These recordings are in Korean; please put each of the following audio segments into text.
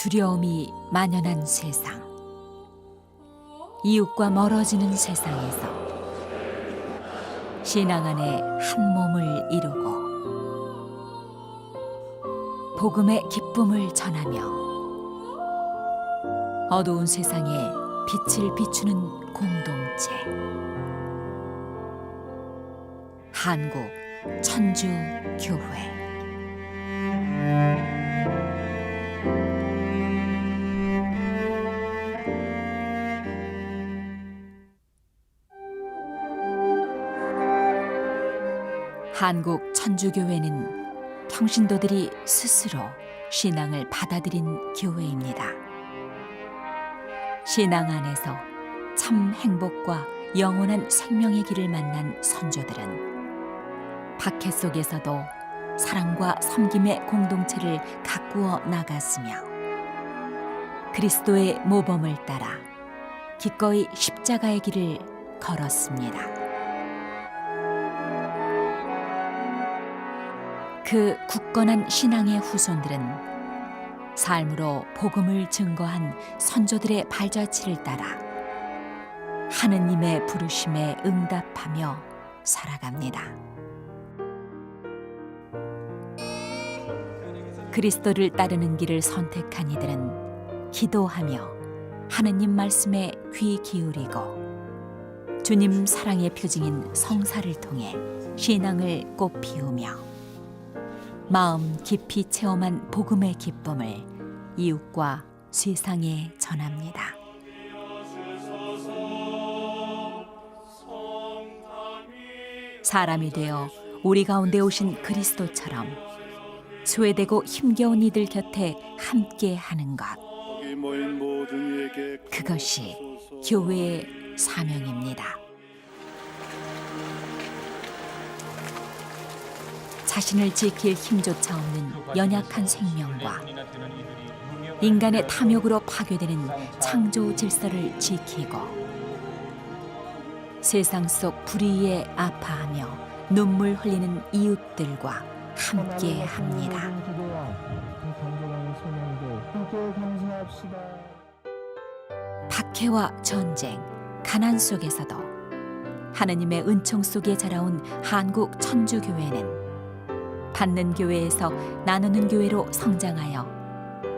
두려움이 만연한 세상. 이웃과 멀어지는 세상에서 신앙 안에 한 몸을 이루고 복음의 기쁨을 전하며 어두운 세상에 빛을 비추는 공동체. 한국 천주 교회. 한국 천주교회는 평신도들이 스스로 신앙을 받아들인 교회입니다. 신앙 안에서 참 행복과 영원한 생명의 길을 만난 선조들은 박해 속에서도 사랑과 섬김의 공동체를 가꾸어 나갔으며 그리스도의 모범을 따라 기꺼이 십자가의 길을 걸었습니다. 그 굳건한 신앙의 후손들은 삶으로 복음을 증거한 선조들의 발자취를 따라 하느님의 부르심에 응답하며 살아갑니다. 그리스도를 따르는 길을 선택한 이들은 기도하며 하느님 말씀에 귀 기울이고 주님 사랑의 표징인 성사를 통해 신앙을 꽃 피우며 마음 깊이 체험한 복음의 기쁨을 이웃과 세상에 전합니다. 사람이 되어 우리 가운데 오신 그리스도처럼 소외되고 힘겨운 이들 곁에 함께 하는 것. 그것이 교회의 사명입니다. 자신을 지킬 힘조차 없는 연약한 생명과 인간의 탐욕으로 파괴되는 창조 질서를 지키고 세상 속 불의에 아파하며 눈물 흘리는 이웃들과 함께 합니다. 박해와 전쟁, 가난 속에서도 하느님의 은총 속에 자라온 한국 천주교회는 받는 교회에서 나누는 교회로 성장하여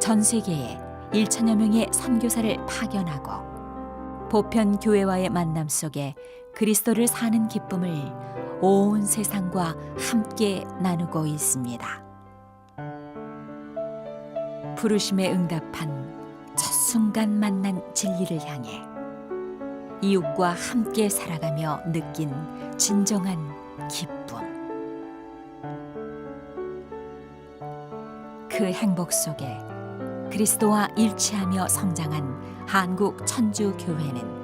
전 세계에 1천여 명의 선교사를 파견하고 보편 교회와의 만남 속에 그리스도를 사는 기쁨을 온 세상과 함께 나누고 있습니다. 부르심에 응답한 첫 순간 만난 진리를 향해 이웃과 함께 살아가며 느낀 진정한 기쁨. 그 행복 속에 그리스도와 일치하며 성장한 한국 천주 교회는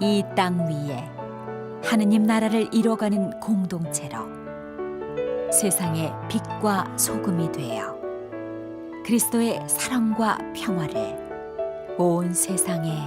이 땅 위에 하느님 나라를 이뤄가는 공동체로 세상의 빛과 소금이 되어 그리스도의 사랑과 평화를 온 세상에